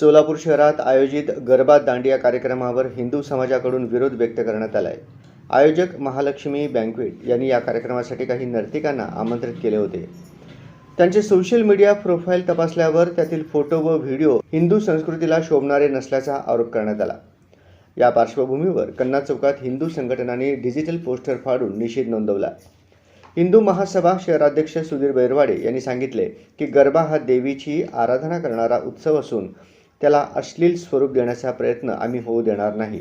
सोलापूर शहरात आयोजित गरबा दांडिया कार्यक्रमावर हिंदू समाजाकडून विरोध व्यक्त करण्यात आला आहे आयोजक महालक्ष्मी बँक्वेट यांनी या कार्यक्रमासाठी काही नर्तिकांना आमंत्रित केले होते. त्यांचे सोशल मीडिया प्रोफाईल तपासल्यावर त्यातील फोटो व व्हिडिओ हिंदू संस्कृतीला शोभणारे नसल्याचा आरोप करण्यात आला. या पार्श्वभूमीवर कन्ना चौकात हिंदू संघटनांनी डिजिटल पोस्टर फाडून निषेध नोंदवला. हिंदू महासभा शहराध्यक्ष सुधीर बैरवाडे यांनी सांगितले की गरबा हा देवीची आराधना करणारा उत्सव असून त्याला अश्लील स्वरूप देण्याचा प्रयत्न आम्ही होऊ देणार नाही.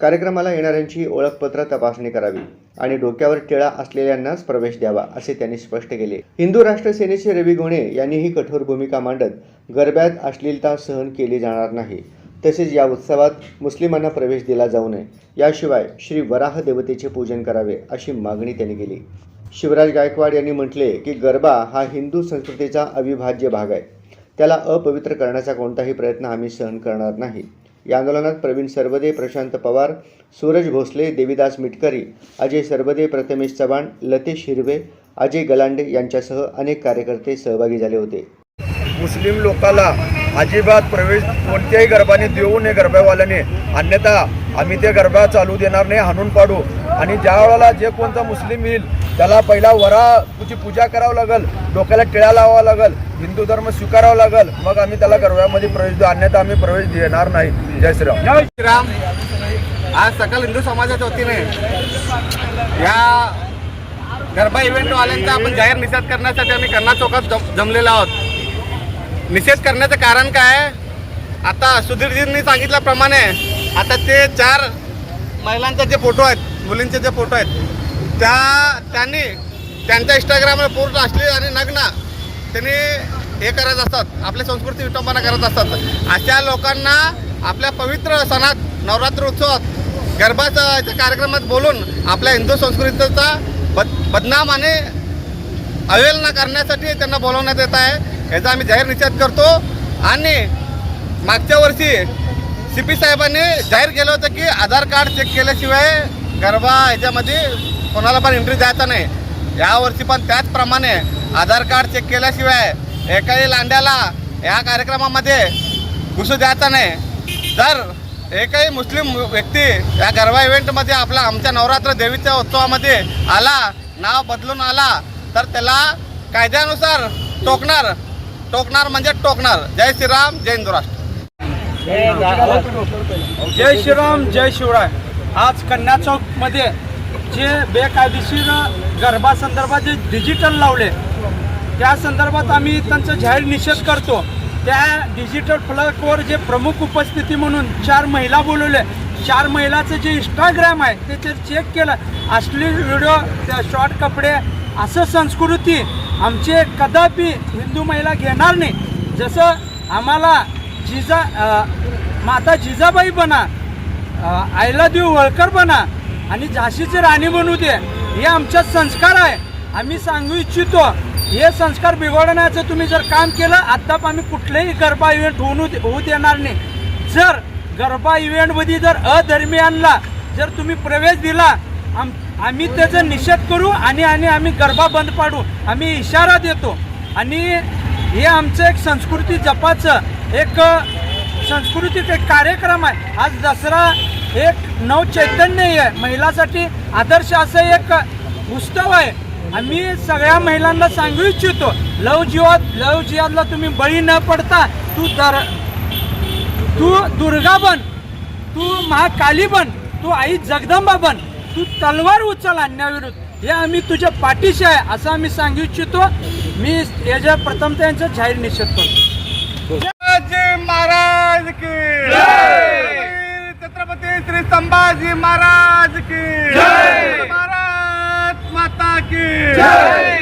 कार्यक्रमाला येणाऱ्यांची ओळखपत्र तपासणी करावी आणि डोक्यावर टिळा असलेल्यांनाच प्रवेश द्यावा असे त्यांनी स्पष्ट केले. हिंदू राष्ट्र सेनेचे रवी गोणे यांनीही कठोर भूमिका मांडत गरब्यात अश्लीलता सहन केली जाणार नाही. तसेच या उत्सवात मुस्लिमांना प्रवेश दिला जाऊ नये. याशिवाय श्री वराह देवतेचे पूजन करावे अशी मागणी त्यांनी केली. शिवराज गायकवाड यांनी म्हटले की गरबा हा हिंदू संस्कृतीचा अविभाज्य भाग आहे. त्याला अपवित्र करण्याचा कोणताही प्रयत्न आम्ही सहन करणार नाही. या आंदोलनात प्रवीण सरबदे प्रशांत पवार सूरज भोसले देवीदास मिटकरी अजय सरबदे प्रथमेश चव्हाण लतेश हिरवे अजय गलांडे यांच्यासह अनेक कार्यकर्ते सहभागी झाले होते. मुस्लिम लोकाला अजिबात प्रवेश कोणत्याही गरबाने देऊ नये गरबावाल्याने अन्यथा आम्ही ते गरबा चालू देणार नाही हाणून पाडू. आणि ज्या वेळेला जे कोणता मुस्लिम येईल त्याला पहिला वरा तुझी पूजा करावं लागल डोक्याला टिळा लावावा लागल हिंदू धर्म स्वीकारावा लागल मग आम्ही त्याला गरव्यामध्ये प्रवेश देऊ अन्यथा आम्ही प्रवेश देणार नाही. जय श्रीराम. जय श्रीराम. आज सकल हिंदू समाजाच्या वतीने या गरबा इव्हेंटवाल्यांचा आपण जाहीर निषेध करण्यासाठी आम्ही कर्णा चौकात जम जमलेलो आहोत. निषेध करण्याचं कारण काय? आता सुधीरजींनी सांगितल्याप्रमाणे आता ते चार महिलांचे जे फोटो आहेत मुलींचे जे फोटो आहेत त्या त्यांनी त्यांच्या इंस्टाग्रामवर पोस्ट असली आणि नग्न त्यांनी हे करत असतात आपल्या संस्कृती विटंबना करत असतात. अशा लोकांना आपल्या पवित्र सणात नवरात्र उत्सवात गरबाच्या याच्या कार्यक्रमात बोलून आपल्या हिंदू संस्कृतीचा बद बदनाम आणि अवहेलना करण्यासाठी त्यांना बोलवण्यात येत आहे. याचा आम्ही जाहीर निषेध करतो. आणि मागच्या वर्षी सी पी साहेबांनी जाहीर केलं होतं की आधार कार्ड चेक केल्याशिवाय गरबा याच्यामध्ये कोणाला पण एंट्री द्यायचा नाही. यावर्षी पण त्याचप्रमाणे आधार कार्ड चेक केल्याशिवाय एकाही लांड्याला या कार्यक्रमामध्ये घुसू द्यायचा नाही. जर एकही मुस्लिम व्यक्ती या गरबा इव्हेंटमध्ये आपला आमच्या नवरात्र देवीच्या उत्सवामध्ये आला नाव बदलून आला तर त्याला कायद्यानुसार टोकणार. टोकणार म्हणजे टोकणार. जय श्रीराम जय हिंदू राष्ट्र. जय श्रीराम जय शिवराय. आज कन्या चौकमध्ये जे बेकायदेशीर गर्भासंदर्भात जे डिजिटल लावले त्या संदर्भात आम्ही त्यांचा जाहीर निषेध करतो. त्या डिजिटल फ्लॅगवर जे प्रमुख उपस्थिती म्हणून चार महिला बोलवले चार महिलाचं जे इंस्टाग्राम आहे त्याचे चेक केलं. अश्लील व्हिडिओ त्या शॉर्ट कपडे असं संस्कृती आमचे कदापि हिंदू महिला घेणार नाही. जसं आम्हाला जिजा माता जिजाबाई बना आयला आईला देव होळकर बना आणि झाशीची राणी बनू दे हे आमच्यात संस्कार आहे. आम्ही सांगू इच्छितो हे संस्कार बिघडण्याचं तुम्ही जर काम केलं आता आम्ही कुठलेही गरबा इव्हेंट होऊ होऊ देणार नाही. जर गरबा इव्हेंटमध्ये जर अधर्मियांना जर तुम्ही प्रवेश दिला आम आम्ही त्याचा निषेध करू आणि आणि आम्ही गरबा बंद पाडू. आम्ही इशारा देतो. आणि हे आमचं एक संस्कृती जपाचं एक संस्कृतीत एक कार्यक्रम आहे. आज दसरा एक नव चैतन्य आहे. महिलासाठी आदर्श असं एक उत्सव आहे. आम्ही सगळ्या महिलांना सांगू इच्छितो लव जीवात लव जिवादला तुम्ही बळी न पडता तू दर तू दुर्गा बन तू महाकाली बन तू आई जगदंबा बन तू तलवार उचल अन्याविरुद्ध. हे आम्ही तुझ्या पाठीशी आहे असं आम्ही सांगू इच्छितो. मी याच्या प्रथम त्यांचा जाहीर निषेध करतो. महाराज की. शिवाजी महाराज की। जय! भारत माता की। जय!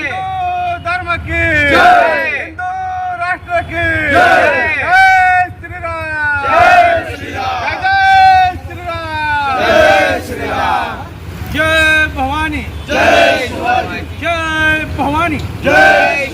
धर्म की। जय! हिंदू राष्ट्र की। जय श्रीराम। जय श्रीराम। जय श्रीराम। जय श्रीराम। जय भवानी। जय शिवाजी। जय भवानी। जय